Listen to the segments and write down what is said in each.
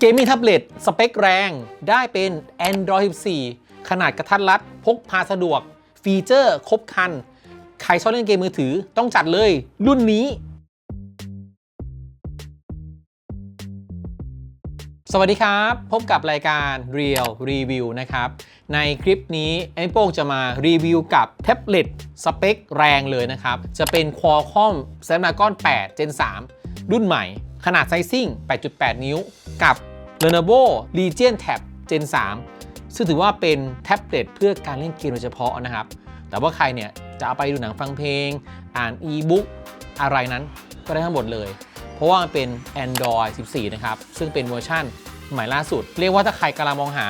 เกมมิ่งแท็บเล็ตสเปคแรงได้เป็น Android 14 ขนาดกระทัดรัด พกพาสะดวก ฟีเจอร์ครบครัน ใครชอบเล่นเกมมือถือต้องจัดเลย รุ่นนี้ สวัสดีครับ พบกับรายการ Real Review นะครับ ในคลิปนี้ไอ้โป้งจะมารีวิวกับแท็บเล็ตสเปคแรงเลยนะครับ จะเป็น Qualcomm Snapdragon 8 Gen 3 รุ่นใหม่ ขนาดไซซิ่ง 8.8 นิ้ว กับ Lenovo Legion Tab Gen 3 ซึ่งถือว่าเป็นแท็บเล็ตเพื่อการเล่นเกมโดยเฉพาะนะครับ แต่ว่าใครเนี่ยจะเอาไปดูหนังฟังเพลง อ่านอีบุ๊กอะไรนั้นก็ได้ทั้งหมดเลย เพราะว่ามันเป็น Android 14 นะครับ ซึ่งเป็นเวอร์ชั่นใหม่ล่าสุด เรียกว่าถ้าใครกำลังมองหา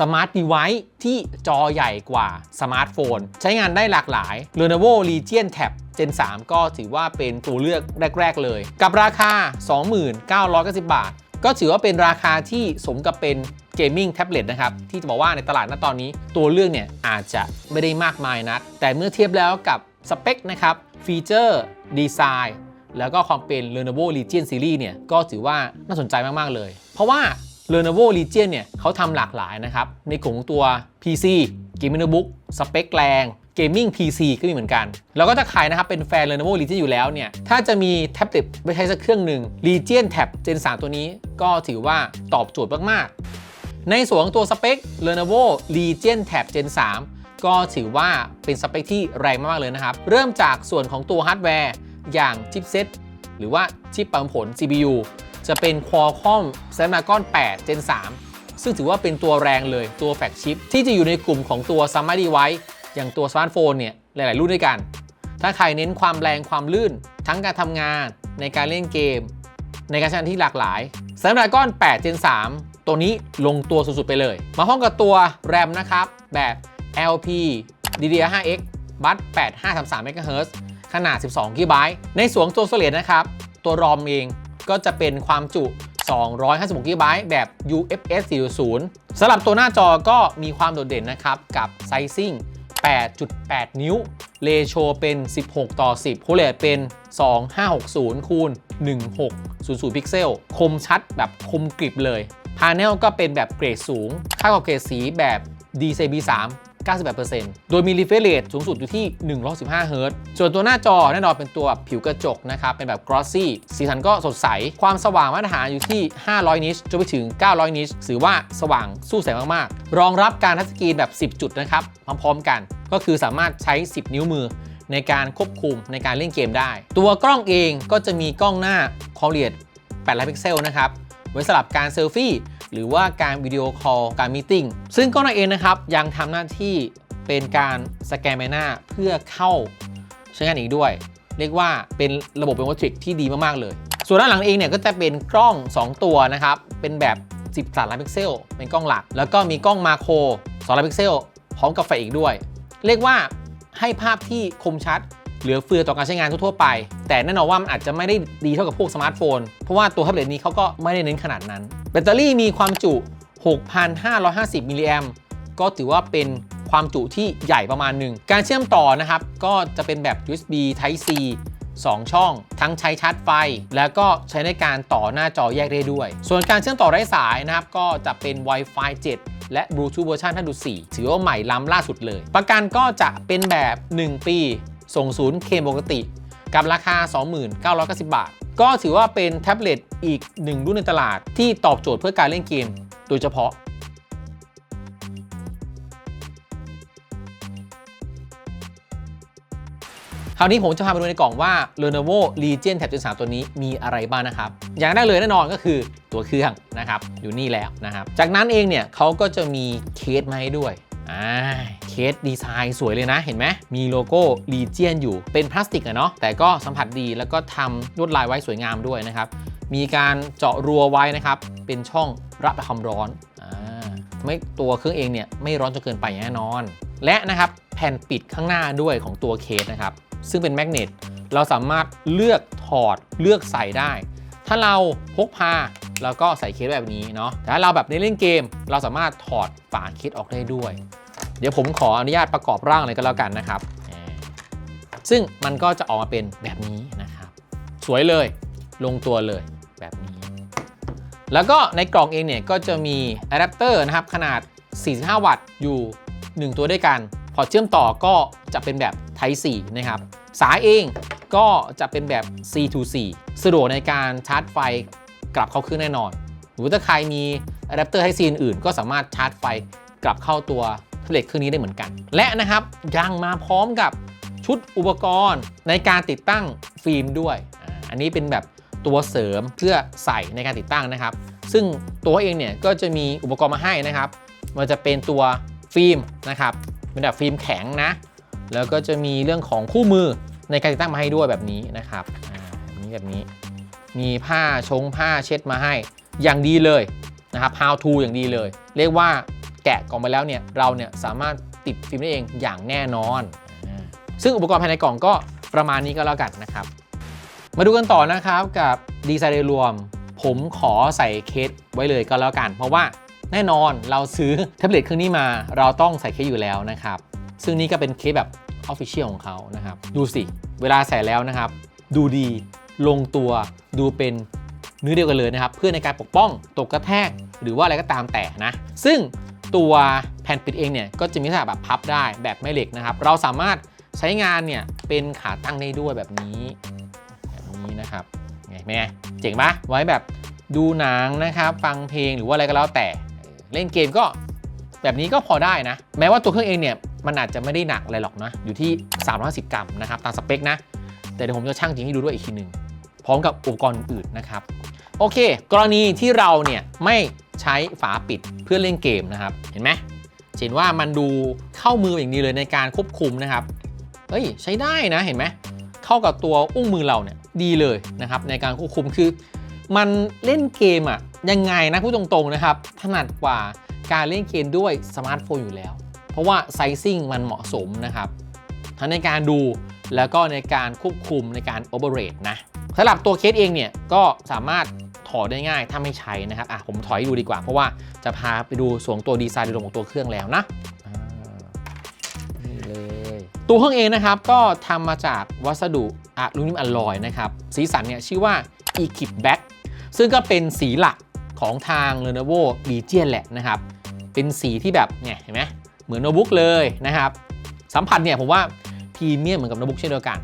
สมาร์ท e v i c e ที่จอใหญ่กว่าสมาร์ทโฟน ใช้งานได้หลากหลาย Lenovo Legion Tab Gen 3 ก็ถือว่าเป็นตัวเลือกแรก ๆ เลย กับราคา 2990 บาท ก็ถือว่าเป็นราคาที่สมกับเป็นเกมมิ่งแท็บเล็ตนะครับ ที่จะบอกว่าในตลาดณตอนนี้ ตัวเลือกเนี่ยอาจจะไม่ได้มากมายนัก แต่เมื่อเทียบแล้วกับสเปคนะครับฟีเจอร์ดีไซน์แล้วก็ความเป็น Lenovo Legion Series เนี่ยก็ถือว่าน่าสนใจมาก ๆ เลย เพราะว่า Lenovo Legion เนี่ยเขาทำหลากหลายนะครับ ในกลุ่มตัว PC Gaming Notebook สเปคแรง Gaming PC ก็มีเหมือนกัน แล้วก็ถ้าใครนะครับเป็นแฟน Lenovo Legion อยู่แล้วเนี่ย ถ้าจะมีแท็บเล็ตไว้ใช้สักเครื่องหนึ่ง Legion Tab Gen 3 ตัวนี้ก็ถือว่าตอบโจทย์มากๆ ในส่วนของตัวสเปค Lenovo Legion Tab Gen 3 ก็ถือว่าเป็นสเปคที่แรงมากๆเลยนะครับ เริ่มจากส่วนของตัวฮาร์ดแวร์อย่างชิปเซตหรือว่าชิปปั๊มผล CPU จะเป็น Qualcomm Snapdragon 8 Gen 3ซึ่งถือว่าเป็นตัวแรงเลยตัวแฟกชิปที่จะอยู่ในกลุ่มของตัว Smart Device อย่างตัวสมาร์ทโฟนเนี่ยหลาย ๆ รุ่นด้วยกัน ถ้าใครเน้นความแรงความลื่น ทั้งการทำงานในการเล่นเกม ในการใช้งานที่หลากหลาย Snapdragon 8 Gen 3 ตัวนี้ลงตัวสุด ๆ ไปเลย มาพร้อมกับตัว RAM นะครับ แบบ LP DDR5X บัต8533 MHz ขนาด 12 GB ในส่วนตัว Storage นะครับ ตัว ROM เองก็จะเป็นความจุ 256 GB แบบ UFS 4.0สำหรับตัวหน้าจอก็มีความโดดเด่นนะครับ กับ Sizing 8.8 นิ้ว เลโชเป็น 16 ต่อ 10 โคเลตเป็น 2560 คูณ 1600 พิกเซล คมชัดแบบคมกริบเลย พาเนลก็เป็นแบบเกรดสูง ค่ากับเกรดสีแบบ DCB3 98%โดยมี refresh rate สูงสุดอยู่ที่115 Hz ส่วนตัวหน้าจอแน่นอนเป็นตัวแบบผิวกระจกนะครับ เป็นแบบ glossy สีสันก็สดใส ความสว่างมาตรฐานอยู่ที่ 500 นิชจนไปถึง 900 นิชถือว่าสว่างสู้แสงมากๆ รองรับการทัชสกรีนแบบ 10 จุดนะครับพร้อมๆกัน ก็คือสามารถใช้ 10 นิ้วมือในการควบคุมในการเล่นเกมได้ ตัวกล้องเองก็จะมีกล้องหน้าความละเอียด8ล้านพิกเซลนะครับไว้สำหรับการเซลฟี่ หรือว่าการวิดีโอคอลการมีติ้งซึ่งกล้องหน้าเองนะครับยังทำหน้าที่เป็นการสแกนใบหน้าเพื่อเข้าใช้งานอีกด้วย เรียกว่าเป็นระบบเป็นวัตถุที่ดีมากๆเลย ส่วนด้านหลังเองเนี่ยก็จะเป็นกล้อง 2 ตัวนะครับเป็นแบบ 13 ล้านพิกเซล เป็นกล้องหลัก แล้วก็มีกล้องมาโคร2ล้านพิกเซลพร้อมกับไฟอีกด้วย เรียกว่าให้ภาพที่คมชัดเหลือเฟือต่อการใช้งานทั่วไป แต่แน่นอนว่ามันอาจจะไม่ได้ดีเท่ากับพวกสมาร์ทโฟน เพราะว่าตัวแท็บเล็ตนี้เขาก็ไม่ได้เน้นขนาดนั้น แบตเตอรี่มีความจุ 6,550 มิลลิแอมก็ถือว่าเป็นความจุที่ใหญ่ประมาณหนึ่ง การเชื่อมต่อนะครับ ก็จะเป็นแบบ USB Type C 2 ช่อง ทั้งใช้ชาร์จไฟ แล้วก็ใช้ในการต่อหน้าจอแยกได้ด้วย ส่วนการเชื่อมต่อไร้สายนะครับ ก็จะเป็น Wi-Fi 7 และ Bluetooth เวอร์ชัน5.4 ถือว่าใหม่ล้ำล่าสุดเลย ประกันก็จะเป็นแบบ 1 ปี ส่งศูนย์เคมปกติ กับราคา 2990 บาท ก็ถือว่าเป็นแท็บเล็ตอีกหนึ่งรุ่นในตลาดที่ตอบโจทย์เพื่อการเล่นเกมโดยเฉพาะคราวนี้ผมจะพาไปดูในกล่องว่า Lenovo Legion Tab 3ตัวนี้มีอะไรบ้างนะครับ อย่างแรกเลยแน่นอนก็คือตัวเครื่องนะครับ อยู่นี่แล้วนะครับ จากนั้นเองเนี่ยเขาก็จะมีเคสมาให้ด้วย อ่าเคสดีไซน์สวยเลยนะเห็นไหมมีโลโก้ Legion อยู่เป็นพลาสติกอะเนาะแต่ก็สัมผัสดีแล้วก็ทำลวดลายไว้สวยงามด้วยนะครับ มีการเจาะรัวไว้นะครับ เป็นช่องรับความร้อนอ่าทำให้ตัวเครื่องเองเนี่ยไม่ร้อนจนเกินไปแน่นอน และนะครับแผ่นปิดข้างหน้าด้วยของตัวเคสนะครับ ซึ่งเป็นแมกเนตเราสามารถเลือกถอดเลือกใส่ได้ ถ้าเราพกพา เราก็ใส่เคสแบบนี้เนาะแต่ถ้าเราแบบในเล่นเกม เราสามารถถอดฝาเคสออกได้ด้วย เดี๋ยวผมขออนุญาตประกอบร่างเลยก็แล้วกันนะครับ ซึ่งมันก็จะออกมาเป็นแบบนี้นะครับ สวยเลยลงตัวเลยแบบนี้ แล้วก็ในกล่องเองเนี่ยก็จะมีอะแดปเตอร์นะครับขนาด 45 วัตต์อยู่ 1 ตัวด้วยกัน พอเชื่อมต่อก็จะเป็นแบบ Type C นะครับ สายเองก็จะเป็นแบบ C to C สะดวกในการชาร์จไฟ กลับเข้าเครื่องแน่นอน หรือถ้าใครมีอะแดปเตอร์ Type C อื่น ก็สามารถชาร์จไฟกลับเข้าตัวแท็บเล็ตเครื่องนี้ได้เหมือนกัน และนะครับยังมาพร้อมกับชุดอุปกรณ์ในการติดตั้งฟิล์มด้วย อันนี้เป็นแบบตัวเสริมเพื่อใส่ในการติดตั้งนะครับ ซึ่งตัวเองเนี่ยก็จะมีอุปกรณ์มาให้นะครับ มันจะเป็นตัวฟิล์มนะครับ เป็นแบบฟิล์มแข็งนะ แล้วก็จะมีเรื่องของคู่มือในการติดตั้งมาให้ด้วยแบบนี้นะครับอ่าแบบนี้แบบนี้ มีผ้าชงผ้าเช็ดมาให้อย่างดีเลยนะครับ how to อย่างดีเลย เรียกว่าแกะกล่องไปแล้วเนี่ยเราเนี่ยสามารถติดฟิล์มได้เองอย่างแน่นอน ซึ่งอุปกรณ์ภายในกล่องก็ประมาณนี้ก็แล้วกันนะครับ มาดูกันต่อนะครับกับดีไซน์โดยรวม ผมขอใส่เคสไว้เลยก็แล้วกัน เพราะว่าแน่นอนเราซื้อแท็บเล็ตเครื่องนี้มาเราต้องใส่เคสอยู่แล้วนะครับ ซึ่งนี่ก็เป็นเคสแบบ Official ของเขานะครับ ดูสิ เวลาใส่แล้วนะครับ ดูดี ลงตัวดูเป็นเนื้อเดียวกันเลยนะครับ เพื่อในการปกป้องตกกระแทก หรือว่าอะไรก็ตามแต่นะ ซึ่งตัวแผ่นปิดเองเนี่ยก็จะมีลักษณะแบบพับได้แบบไม่เหล็กนะครับ เราสามารถใช้งานเนี่ยเป็นขาตั้งได้ด้วยแบบนี้แบบนี้นะครับไงแม่เจ๋งปะไว้แบบดูหนังนะครับ ฟังเพลงหรือว่าอะไรก็แล้วแต่เออเล่นเกมก็แบบนี้ก็พอได้นะ แม้ว่าตัวเครื่องเองเนี่ยมันอาจจะไม่ได้หนักอะไรหรอกนะ อยู่ที่ 350 กรัมนะครับ ตามสเปคนะ แต่เดี๋ยวผมจะชั่งจริงให้ดูด้วยอีกทีหนึ่ง พร้อมกับอุปกรณ์อื่นนะครับ โอเค กรณีที่เราเนี่ยไม่ใช้ฝาปิดเพื่อเล่นเกมนะครับ เห็นไหมเห็นว่ามันดูเข้ามืออย่างดีเลยในการควบคุมนะครับเฮ้ยใช้ได้นะเห็นไหมเข้ากับตัวอุ้งมือเราเนี่ยดีเลยนะครับ ในการควบคุมคือ มันเล่นเกมอะยังไงนะพูดตรงๆนะครับถนัดกว่าการเล่นเกมด้วยสมาร์ทโฟนอยู่แล้ว เพราะว่าไซซิ่งมันเหมาะสมนะครับ ทั้งในการดูแล้วก็ในการควบคุมในการโอเปเรตนะ สำหรับตัวเคสเองเนี่ยก็สามารถถอดได้ง่ายถ้าไม่ใช้นะครับอะผมถอยให้ดูดีกว่า เพราะว่าจะพาไปดูส่วนตัวดีไซน์โดยรวมของตัวเครื่องแล้วนะนี่เลยตัวเครื่องเองนะครับก็ทำมาจากวัสดุอะลูมิเนียมอลลอยนะครับสีสันเนี่ยชื่อว่า e k i p Black ซึ่งก็เป็นสีหลักของทาง Lenovo Legion แหละนะครับ เป็นสีที่แบบเนี่ยเห็นไหมเหมือนโน้ตบุ๊กเลยนะครับ สัมผัสเนี่ยผมว่าพรีเมียมเหมือนกับโน้ตบุ๊กเช่นเดียวกัน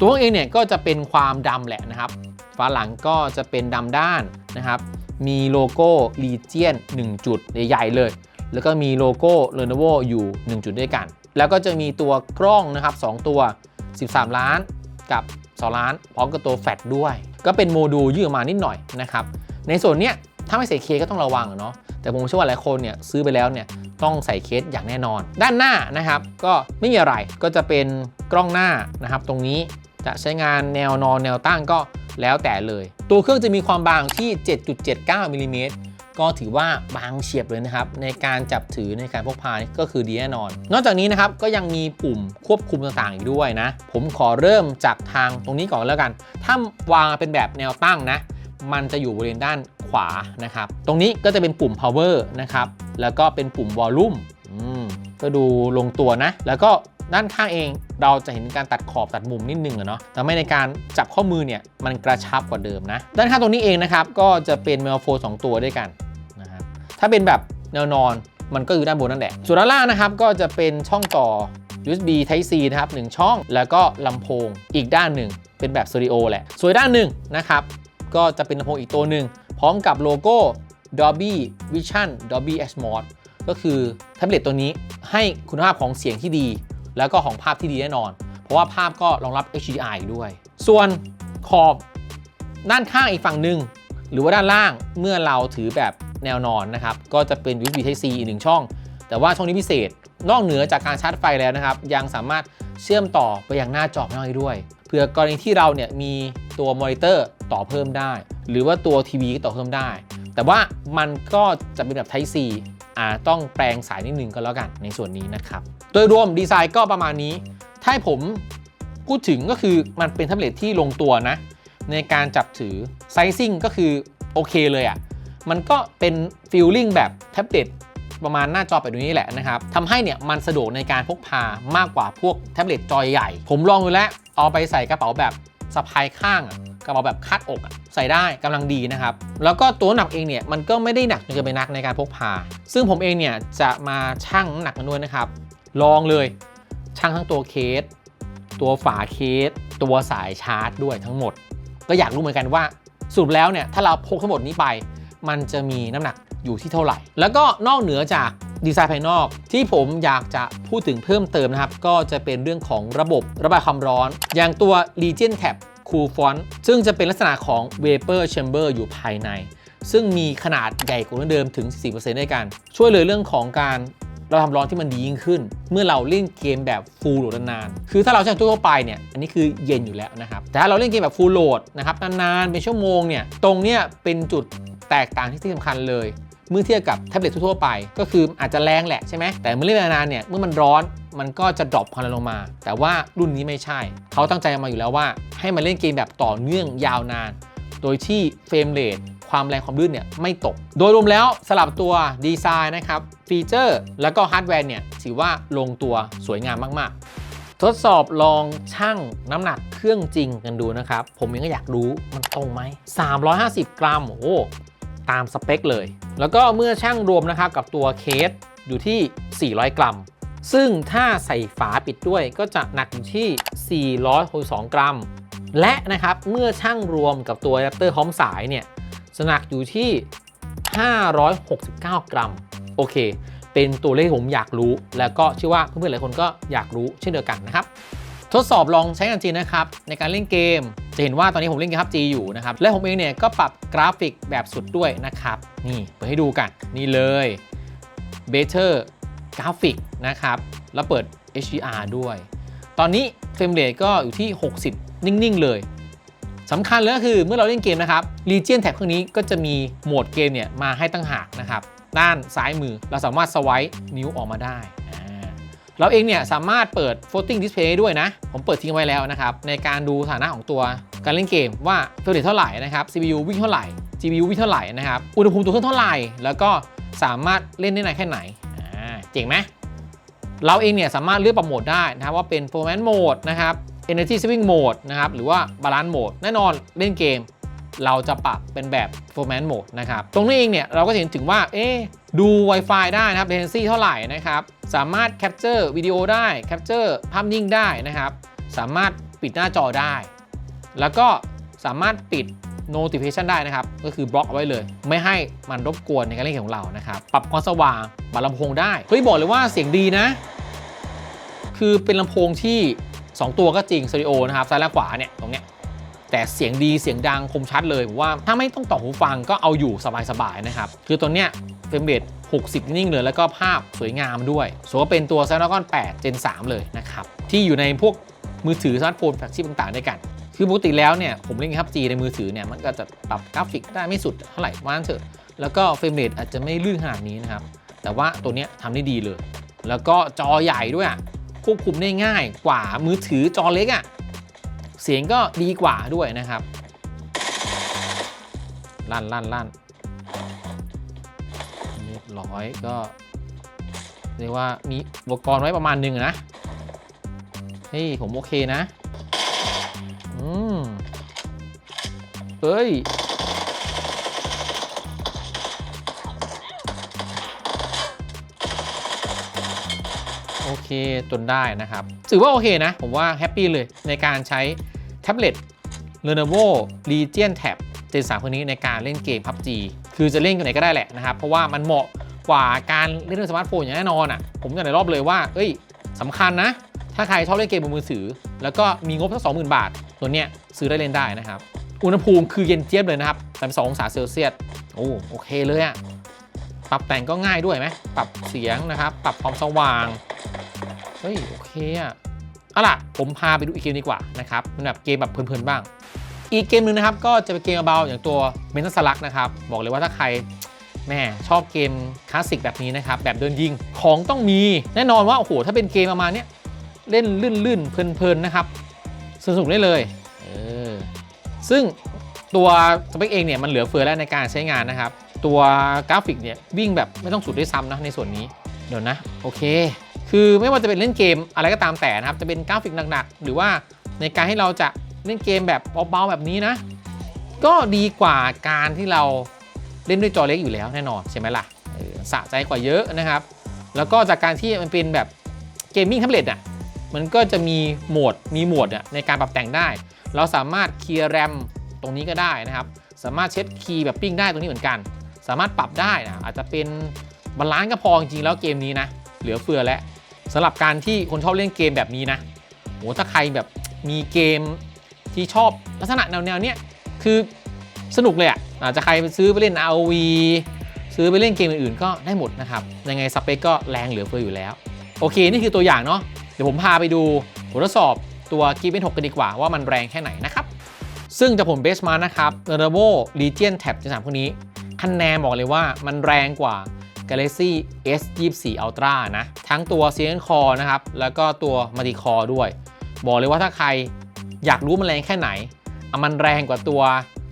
ตัวเองเองเนี่ยก็จะเป็นความดำแหละนะครับฝาหลังก็จะเป็นดำด้านนะครับ มีโลโก้ Legion 1จุดใหญ่ๆเลย แล้วก็มีโลโก้ Lenovo อยู่ 1 จุดด้วยกัน แล้วก็จะมีตัวกล้องนะครับ 2 ตัว 13 ล้านกับ 2 ล้าน พร้อมกับตัวแฟลชด้วย ก็เป็นโมดูลยืดออกมานิดหน่อยนะครับ ในส่วนเนี้ยถ้าไม่ใส่เคสก็ต้องระวังเนาะ แต่ผมเชื่อว่าหลายคนเนี่ยซื้อไปแล้วเนี่ยต้องใส่เคสอย่างแน่นอน ด้านหน้านะครับ ก็ไม่มีอะไร ก็จะเป็นกล้องหน้านะครับ ตรงนี้ จะใช้งานแนวนอนแนวตั้งก็แล้วแต่เลย ตัวเครื่องจะมีความบางที่ 7.79มิลลิเมตรก็ถือว่าบางเฉียบเลยนะครับ ในการจับถือในการพกพาก็คือดีแน่นอน นอกจากนี้นะครับก็ยังมีปุ่มควบคุมต่างๆอีกด้วยนะ ผมขอเริ่มจากทางตรงนี้ก่อนแล้วกัน ถ้าวางเป็นแบบแนวตั้งนะ มันจะอยู่บริเวณด้านขวานะครับ ตรงนี้ก็จะเป็นปุ่ม power นะครับ แล้วก็เป็นปุ่ม volume ก็ดูลงตัวนะ แล้วก็ ด้านข้างเองเราจะเห็นการตัดขอบตัดมุมนิดนึงอะเนาะทำให้ในการจับข้อมือเนี่ยมันกระชับกว่าเดิมนะ ด้านข้างตรงนี้เองนะครับ ก็จะเป็นเมลโฟน2ตัวด้วยกันนะครับถ้าเป็นแบบแนวนอนมันก็อยู่ด้านบนนั่นแหละ ส่วนด้านล่างนะครับก็จะเป็นช่องต่อ USB Type C นะครับ1ช่อง แล้วก็ลำโพงอีกด้านหนึ่ง เป็นแบบสตูดิโอแหละ ส่วนด้านหนึ่งนะครับก็จะเป็นลำโพงอีกตัวหนึ่ง พร้อมกับโลโก้ Dolby Vision Dolby Atmos ก็คือแท็บเล็ตตัวนี้ให้คุณภาพของเสียงที่ดี แล้วก็ของภาพที่ดีแน่นอน เพราะว่าภาพก็รองรับ HDR อีกด้วย ส่วนขอบด้านข้างอีกฝั่งหนึ่งหรือว่าด้านล่างเมื่อเราถือแบบแนวนอนนะครับ ก็จะเป็น USB Type C อีกหนึ่งช่อง แต่ว่าช่องนี้พิเศษ นอกเหนือจากการชาร์จไฟแล้วนะครับ ยังสามารถเชื่อมต่อไปยังหน้าจอข้างนอกได้ด้วยเผื่อกรณีที่เราเนี่ยมีตัวมอนิเตอร์ต่อเพิ่มได้ หรือว่าตัวทีวีก็ต่อเพิ่มได้ แต่ว่ามันก็จะเป็นแบบ Type C ต้องแปลงสายนิดนึงก็แล้วกันในส่วนนี้นะครับ โดยรวมดีไซน์ก็ประมาณนี้ ถ้าผมพูดถึงก็คือมันเป็นแท็บเล็ตที่ลงตัวนะ ในการจับถือไซซิ่งก็คือโอเคเลยอะ่ะ มันก็เป็นฟีลลิ่งแบบแท็บเล็ตประมาณหน้าจอแบบนี้แหละนะครับทำให้เนี่ยมันสะดวกในการพกพามากกว่าพวกแท็บเล็ตจอใหญ่ ผมลองดูแล้ว เอาไปใส่กระเป๋าแบบสะพายข้างอะ กระเป๋าแบบคาดอกใส่ได้กำลังดีนะครับ แล้วก็ตัวหนักเองเนี่ยมันก็ไม่ได้หนักจนเกินไปนักในการพกพา ซึ่งผมเองเนี่ยจะมาชั่งหนักมันด้วยนะครับ ลองเลยชั่งทั้งตัวเคส ตัวฝาเคส ตัวสายชาร์จด้วยทั้งหมด ก็อยากรู้เหมือนกันว่าสรุปแล้วเนี่ยถ้าเราพกทั้งหมดนี้ไป มันจะมีน้ำหนักอยู่ที่เท่าไหร่ แล้วก็นอกเหนือจากดีไซน์ภายนอกที่ผมอยากจะพูดถึงเพิ่มเติมนะครับ ก็จะเป็นเรื่องของระบบระบายความร้อน อย่างตัว Legion Tab Cool Font ซึ่งจะเป็นลักษณะของ Vapor Chamber อยู่ภายใน ซึ่งมีขนาดใหญ่กว่าเดิมถึง 4%ด้วยกัน ช่วยเหลยเรื่องของการเรายความร้อนที่มันดียิ่งขึ้น เมื่อเราเล่นเกมแบบฟูลโหลดนานๆคือถ้าเราใช้ทั่วไปเนี่ยอันนี้คือเย็นอยู่แล้วนะครับแต่ถ้าเราเล่นเกมแบบฟูลโหลดนะครับนานๆเป็นชั่วโมงเนี่ยตรงเนี้ยเป็นจุดแตกต่างที่สำคัญเลย เมื่อเทียบกับแท็บเล็ตทั่วไป ก็คืออาจจะแรงแหละใช่ไหมแต่เมื่อเล่นนานๆเนี่ยเมื่อมันร้อนมันก็จะดรอปความแรงลงมา แต่ว่ารุ่นนี้ไม่ใช่ เขาตั้งใจมาอยู่แล้วว่า ให้มาเล่นเกมแบบต่อเนื่องยาวนาน โดยที่เฟรมเรทความแรงความลื่นเนี่ยไม่ตก โดยรวมแล้วสลับตัวดีไซน์นะครับฟีเจอร์ แล้วก็ฮาร์ดแวร์เนี่ยถือว่าลงตัวสวยงามมากๆ ทดสอบลองชั่งน้ำหนักเครื่องจริงกันดูนะครับ ผมยังอยากรู้มันตรงไหม 350 กรัม โอ้ ตามสเปคเลย แล้วก็เมื่อช่างรวมนะครับกับตัวเคสอยู่ที่ 400 กรัม ซึ่งถ้าใส่ฝาปิดด้วยก็จะหนักอยู่ที่ 462 กรัม และนะครับเมื่อช่างรวมกับตัวอะแดปเตอร์พร้อมสายเนี่ยจะหนักอยู่ที่ 569 กรัม โอเค เป็นตัวเลขที่ผมอยากรู้ แล้วก็เชื่อว่าเพื่อนๆหลายคนก็อยากรู้เช่นเดียวกันนะครับ ทดสอบลองใช้งานจริงนะครับ ในการเล่นเกม จะเห็นว่าตอนนี้ผมเล่นเกมพับจีอยู่นะครับ และผมเองเนี่ยก็ปรับกราฟิกแบบสุดด้วยนะครับ นี่เปิดให้ดูกันนี่เลย Better Graphic นะครับ แล้วเปิด HDR ด้วย ตอนนี้เฟรมเรทก็อยู่ที่ 60 นิ่ง ๆ เลยสำคัญเลยก็คือเมื่อเราเล่นเกมนะครับ Legion Tab เครื่องนี้ก็จะมีโหมดเกมเนี่ยมาให้ตั้งหากนะครับ ด้านซ้ายมือเราสามารถสวป์นิ้วออกมาได้ เราเองเนี่ยสามารถเปิด floating display ด้วยนะ ผมเปิดทิ้งไว้แล้วนะครับ ในการดูสถานะของตัวการเล่นเกมว่าเฟรมเรทเท่าไหร่นะครับ CPU วิ่งเท่าไหร่ GPU วิ่งเท่าไหร่นะครับอุณหภูมิตัวเครื่องเท่าไหร่ แล้วก็สามารถเล่นได้นานแค่ไหนอ่าเจ๋งไหมเราเองเนี่ยสามารถเลือกปรับโหมดได้นะครับว่าเป็น performance mode นะครับ energy saving mode นะครับหรือว่า balance mode แน่นอนเล่นเกม เราจะปรับเป็นแบบ performance mode นะครับ ตรงนี้เองเนี่ยเราก็เห็นถึงว่า เอ๊ะดู Wi-Fi ได้นะครับ latency เท่าไหร่นะครับ สามารถ capture วิดีโอได้ capture ภาพนิ่งได้นะครับ สามารถปิดหน้าจอได้ แล้วก็สามารถปิด notification ได้นะครับ ก็คือบล็อกเอาไว้เลย ไม่ให้มันรบกวนในการเล่นของเรานะครับ ปรับความสว่างปรับลำโพงได้ เฮ้ยบอกเลยว่าเสียงดีนะ คือเป็นลำโพงที่ 2 ตัวก็จริงสตูดิโอนะครับซ้ายและขวาเนี่ยตรงเนี้ย แต่เสียงดีเสียงดังคมชัดเลยผมว่าถ้าไม่ต้องต่อหูฟังก็เอาอยู่สบายๆนะครับ คือตัวเนี้ยเฟรมเรท60 นิ่งเลยแล้วก็ภาพสวยงามด้วยสมว่าเป็นตัว Snapdragon 8 Gen 3 เลยนะครับ ที่อยู่ในพวกมือถือสมาร์ทโฟนแฟลกชิพต่างๆด้วยกัน คือปกติแล้วเนี่ยผมเล่นครับจีในมือถือเนี่ยมันก็จะปรับกราฟิกได้ไม่สุดเท่าไหร่ว่างั้นเถอะแล้วก็เฟรมเรทอาจจะไม่ลื่นขนาดนี้นะครับ แต่ว่าตัวเนี้ยทำได้ดีเลย แล้วก็จอใหญ่ด้วยอะควบคุมได้ง่ายกว่ามือถือจอเล็กอะ เสียงก็ดีกว่าด้วยนะครับ ลั่นลั่นลั่นเรียบร้อยก็เรียกว่ามีอุปกรณ์ไว้ประมาณหนึ่งนะ เฮ้ย ผมโอเคนะ อืมเฮ้ย โอเคจนได้นะครับ ถือว่าโอเคนะ ผมว่าแฮปปี้เลยในการใช้แท็บเล็ต Lenovo Legion Tab Gen 3คนนี้ในการเล่นเกม PUBG คือจะเล่นกันไหนก็ได้แหละนะครับ เพราะว่ามันเหมาะกว่าการเล่นด้วยสมาร์ทโฟนอย่างแน่นอนอะผมจะในรอบเลยว่า เอ้ยสำคัญนะ ถ้าใครชอบเล่นเกมบนมือถือ แล้วก็มีงบสักสองหมื่นบาท ตัวเนี้ยซื้อได้เล่นได้นะครับ อุณหภูมิคือเย็นเจี๊ยบเลยนะครับ32องศาเซลเซียส โอ้โอเคเลยอะ ปรับแต่งก็ง่ายด้วยไหมปรับเสียงนะครับ ปรับความสว่าง เฮ้ย โอเคอะเอาล่ะ ผมพาไปดูอีกเกมดีกว่านะครับเป็นแบบเกมแบบเพลินๆบ้าง อีกเกมหนึ่งนะครับ ก็จะเป็นเกมเบาๆอย่างตัวเมน t สลักนะครับ บอกเลยว่าถ้าใครแม่ชอบเกมคลาสสิกแบบนี้นะครับ แบบเดินยิงของต้องมีแน่นอนว่า โอ้โห ถ้าเป็นเกมประมาณนี้เล่นลื่นๆเพลินๆนะครับ สนุกได้เลยเออซึ่งตัวสเปคเองเนี่ยมันเหลือเฟือแล้วในการใช้งานนะครับ ตัวกราฟิกเนี่ยวิ่งแบบไม่ต้องสุดด้วยซ้ำนะในส่วนนี้เดี๋ยวนะโอเค คือไม่ว่าจะเป็นเล่นเกมอะไรก็ตามแต่นะครับจะเป็นกราฟิกหนักๆหรือว่าในการให้เราจะเล่นเกมแบบเบาๆแบบนี้นะ ก็ดีกว่าการที่เราเล่นด้วยจอเล็กอยู่แล้วแน่นอนใช่ไหมล่ะสะใจกว่าเยอะนะครับ แล้วก็จากการที่มันเป็นแบบเกมมิ่งแท็บเล็ตอะมันก็จะมีโหมดมีโหมดอะในการปรับแต่งได้ เราสามารถเคลียร์แรมตรงนี้ก็ได้นะครับ สามารถเช็ดคีย์แบบปิ้งได้ตรงนี้เหมือนกัน สามารถปรับได้นะอาจจะเป็นบาลานซ์ก็พอจริงๆแล้วเกมนี้นะ เหลือเฟือแล้วสำหรับการที่คนชอบเล่นเกมแบบนี้นะโหถ้าใครแบบมีเกมที่ชอบลักษณะแนวๆเนี้ยคือสนุกเลยอะอาจจะใครไปซื้อไปเล่น ROV ซื้อไปเล่นเกมอื่นๆก็ได้หมดนะครับ ยังไงสเปคก็แรงเหลือเฟืออยู่แล้ว โอเค นี่คือตัวอย่างเนาะเดี๋ยวผมพาไปดูผลทดสอบตัว g i b 6กันดีกว่าว่ามันแรงแค่ไหนนะครับ ซึ่งจากผมเบสมานะครับ Lenovo Legion Tab 73พวกนี้ คะแนนบอกเลยว่ามันแรงกว่า Galaxy S 24 Ultra นะ ทั้งตัว c n Core นะครับ แล้วก็ตัว Multi Core ด้วย บอกเลยว่าถ้าใครอยากรู้มันแรงแค่ไหนเอามันแรงกว่าตัว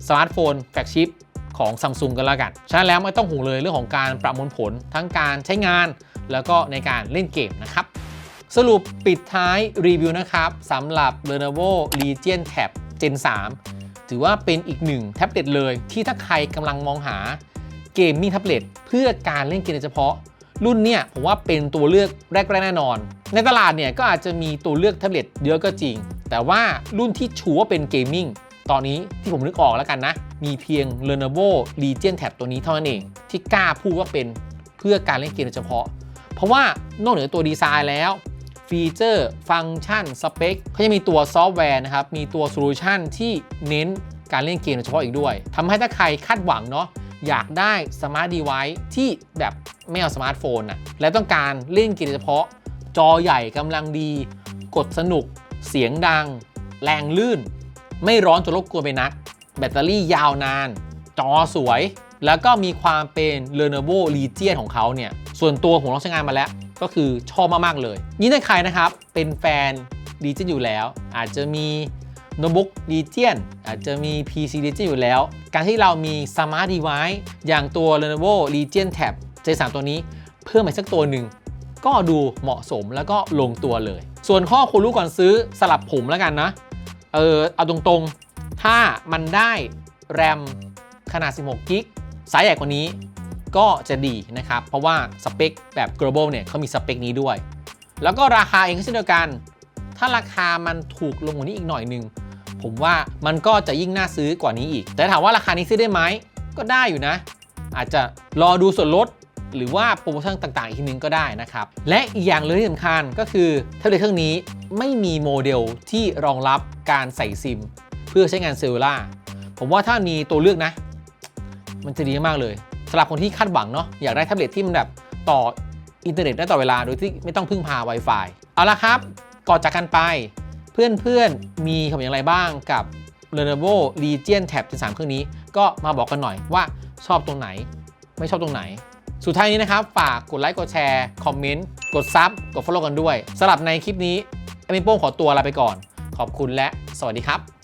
สมาร์ทโฟนแฟลกชิพของ Samsung กันแล้วกัน ฉะนั้นแล้วไม่ต้องห่วงเลยเรื่องของการประมวลผลทั้งการใช้งาน แล้วก็ในการเล่นเกมนะครับ สรุปปิดท้ายรีวิวนะครับสำหรับ Lenovo Legion Tab Gen 3 ถือว่าเป็นอีกหนึ่งแท็บเล็ตเลยที่ถ้าใครกำลังมองหาเกมมิ่งแท็บเล็ตเพื่อการเล่นเกมโดยเฉพาะ รุ่นเนี่ยผมว่าเป็นตัวเลือกแรกๆแน่นอน ในตลาดเนี่ยก็อาจจะมีตัวเลือกแท็บเล็ตเยอะก็จริง แต่ว่ารุ่นที่ชัวร์เป็นเกมมิ่งตอนนี้ที่ผมนึกออกแล้วกันนะ มีเพียง Lenovo Legion Tab ตัวนี้เท่านั้นเองที่กล้าพูดว่าเป็นเพื่อการเล่นเกมโดยเฉพาะ เพราะว่านอกเหนือตัวดีไซน์แล้ว ฟีเจอร์ ฟังก์ชัน สเปคเขาจะมีตัวซอฟต์แวร์นะครับ มีตัวโซลูชันที่เน้นการเล่นเกมโดยเฉพาะอีกด้วยทำให้ถ้าใครคาดหวังเนาะอยากได้สมาร์ทดีไว c ์ที่แบบไม่เอาสมาร์ทโฟนอะและต้องการเล่นเกมโดยเฉพาะ จอใหญ่กำลังดี กดสนุก เสียงดัง แรงลื่น ไม่ร้อนจนรบกวนไปนัก แบตเตอรี่ยาวนาน จอสวย แล้วก็มีความเป็น Lenovo Legion ของเขาเนี่ยส่วนตัวผมลองใช้งานมาแล้ว ก็คือชอบมาก ๆ เลย ยิ่งถ้าใครนะครับ เป็นแฟน Legion อยู่แล้ว อาจจะมีโน้ตบุ๊ก Legion อาจจะมี PC Legion อยู่แล้ว การที่เรามี Smart Device อย่างตัว Lenovo Legion Tab J3 ตัวนี้ เพิ่มมาสักตัวหนึ่ง ก็ดูเหมาะสมแล้วก็ลงตัวเลย ส่วนข้อควรรู้ก่อนซื้อสลับผมแล้วกันนะ เออเอาตรงๆ ถ้ามันได้แรมขนาด 16 กิกไซส์ใหญ่กว่านี้ ก็จะดีนะครับ เพราะว่าสเปคแบบ global เนี่ยเขามีสเปคนี้ด้วย แล้วก็ราคาเองก็เช่นเดียวกัน ถ้าราคามันถูกลงกว่านี้อีกหน่อยหนึ่งผมว่ามันก็จะยิ่งน่าซื้อกว่านี้อีก แต่ถามว่าราคานี้ซื้อได้ไหมก็ได้อยู่นะ อาจจะรอดูส่วนลดหรือว่าโปรโมชั่นต่างๆ อีกทีนึงก็ได้นะครับ และอีกอย่างเลยที่สำคัญก็คือแท็บเล็ตเครื่องนี้ไม่มีโมเดลที่รองรับการใส่ซิม เพื่อใช้งานเซลลูล่าผมว่าถ้ามีตัวเลือกนะ มันจะดีมากเลย สำหรับคนที่คาดหวังเนาะอยากได้แท็บเล็ตที่มันแบบต่ออินเทอร์เน็ตได้ต่อเวลาโดยที่ไม่ต้องพึ่งพา Wi-Fi เอาละครับ ก่อนจากกันไป เพื่อนๆมีคำอย่างไรบ้างกับ Lenovo Legion Tab 13เครื่องนี้ ก็มาบอกกันหน่อยว่าชอบตรงไหน ไม่ชอบตรงไหน สุดท้ายนี้นะครับ ฝากกดไลค์กดแชร์คอมเมนต์กดซับกด follow กันด้วยสำหรับในคลิปนี้แอมมิโป้งขอตัวลาไปก่อน ขอบคุณและสวัสดีครับ